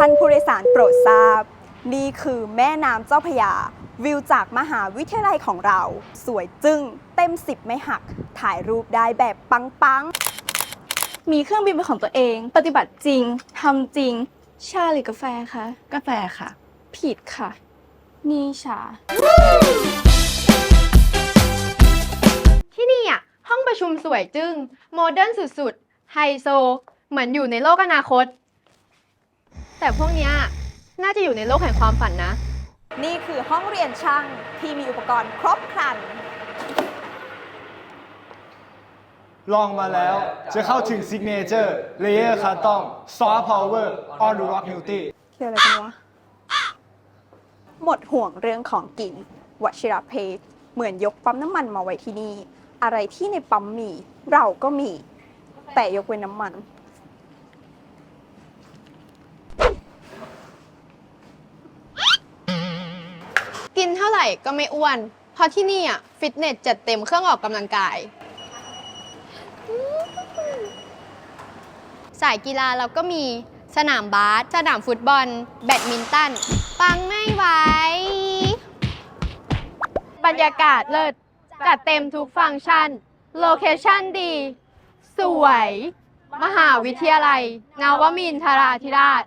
ท่านผู้โดยสารโปรดทราบ นี่คือแม่น้ำเจ้าพระยา วิวจากมหาวิทยาลัยของเรา สวยจึ้งเต็มสิบไม่หัก ถ่ายรูปได้แบบปังๆ มีเครื่องบินเป็นของตัวเอง ปฏิบัติจริงทำจริง ชาหรือกาแฟคะกาแฟค่ะ ผิดค่ะ นี่ชา ที่นี่อะ ห้องประชุมสวยจึง้ง โมเดิร์นสุดๆ ไฮโซ เหมือนอยู่ในโลกอนาคต แต่พวกเนี้ยน่าจะอยู่ในโลกแห่งความฝันนะ นี่คือห้องเรียนช่างที่มีอุปกรณ์ครบครัน ลองมาแล้วจะเข้าถึง Signature Layer Custom Soft Power On the Rock Multi เกี่ยวอะไรกันวะ หมดห่วงเรื่องของกินวชิระเพชเหมือนยกปั๊มน้ำมันมาไว้ที่นี่ อะไรที่ในปั๊มมี เราก็มี แต่ยกเว้นน้ำมัน กินเท่าไหร่ก็ไม่อ้วน เพราะที่นี่อะฟิตเนสจัดเต็มเครื่องออกกำลังกาย สายกีฬาเราก็มีสนามบาส สนามฟุตบอล แบดมินตัน ปังไม่ไหว บรรยากาศเลิศ จัดเต็มทุกฟังก์ชัน โลเคชั่นดี สวย มหาวิทยาลัยนวมินทราธิราช